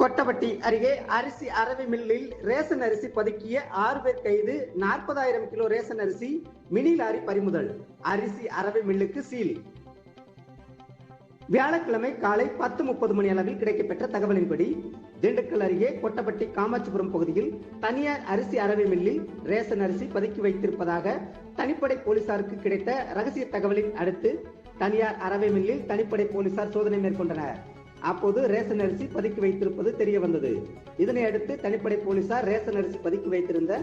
கொட்டப்பட்டி அருகே அரிசி அரவை மில்லில் ரேஷன் அரிசி பதுக்கிய ஆறு பேர் கைது நாற்பதாயிரம் கிலோ ரேஷன் அரிசி மினி லாரி பறிமுதல் அரிசி அரவை மில்லுக்கு சீல். வியாழக்கிழமை காலை பத்து முப்பது மணி அளவில் கிடைக்கப்பெற்ற தகவலின்படி திண்டுக்கல் அருகே கொட்டப்பட்டி காமாட்சிபுரம் பகுதியில் தனியார் அரிசி அரவை மில்லில் ரேஷன் அரிசி பதுக்கி வைத்திருப்பதாக தனிப்படை போலீசாருக்கு கிடைத்த ரகசிய தகவலின் அடுத்து தனியார் அரவை மில்லில் தனிப்படை போலீசார் சோதனை மேற்கொண்டனர். அப்போது ரேஷன் அரிசி பதுக்கி வைத்திருப்பது தெரிய வந்தது. இதனை அடுத்து தனிப்படை போலீசார் ரேஷன் அரிசி பதுக்கி வைத்திருந்த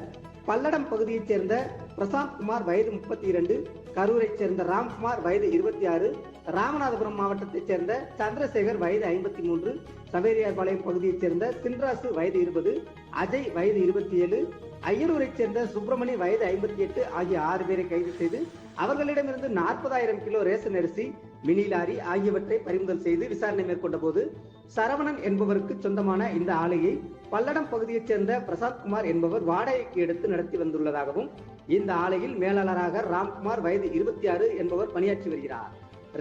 பல்லடம் பகுதியைச் சேர்ந்த பிரசாந்த் குமார் வயது முப்பத்தி இரண்டு கரூரைச் சேர்ந்த ராம்குமார் வயது இருபத்தி ஆறு ராமநாதபுரம் மாவட்டத்தைச் சேர்ந்த சந்திரசேகர் வயது ஐம்பத்தி மூன்று சவேரியார்பாளையம் பகுதியைச் சேர்ந்த சின்ராசு வயது இருபது அஜய் வயது இருபத்தி ஏழு ஐயனூரைச் சேர்ந்த சுப்பிரமணி வயது ஐம்பத்தி எட்டு ஆகிய ஆறு பேரை கைது செய்து அவர்களிடமிருந்து நாற்பதாயிரம் கிலோ ரேஷன் அரிசி மினி லாரி ஆகியவற்றை பறிமுதல் செய்து விசாரணை மேற்கொண்ட போது சரவணன் என்பவருக்கு சொந்தமான இந்த ஆலையை பல்லடம் பகுதியைச் சேர்ந்த பிரசாத் குமார் என்பவர் வாடகைக்கு எடுத்து நடத்தி வந்துள்ளதாகவும் இந்த ஆலையில் மேலாளராக ராம்குமார் வயது இருபத்தி ஆறு என்பவர் பணியாற்றி வருகிறார்.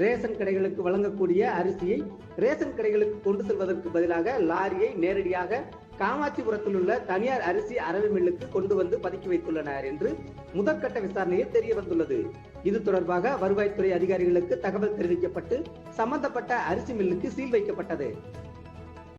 ரேஷன் கடைகளுக்கு வழங்கக்கூடிய அரிசியை ரேஷன் கடைகளுக்கு கொண்டு செல்வதற்கு பதிலாக லாரியை நேரடியாக காமாட்சிபுரத்தில் உள்ள தனியார் அரிசி அரவு மில்லுக்கு கொண்டு வந்து பதுக்கி வைத்துள்ளனர் என்று முதற்கட்ட விசாரணையில் தெரிய வந்துள்ளது இது தொடர்பாக வருவாய்த்துறை அதிகாரிகளுக்கு தகவல் தெரிவிக்கப்பட்டு சம்பந்தப்பட்ட அரிசி மில்லுக்கு சீல் வைக்கப்பட்டது.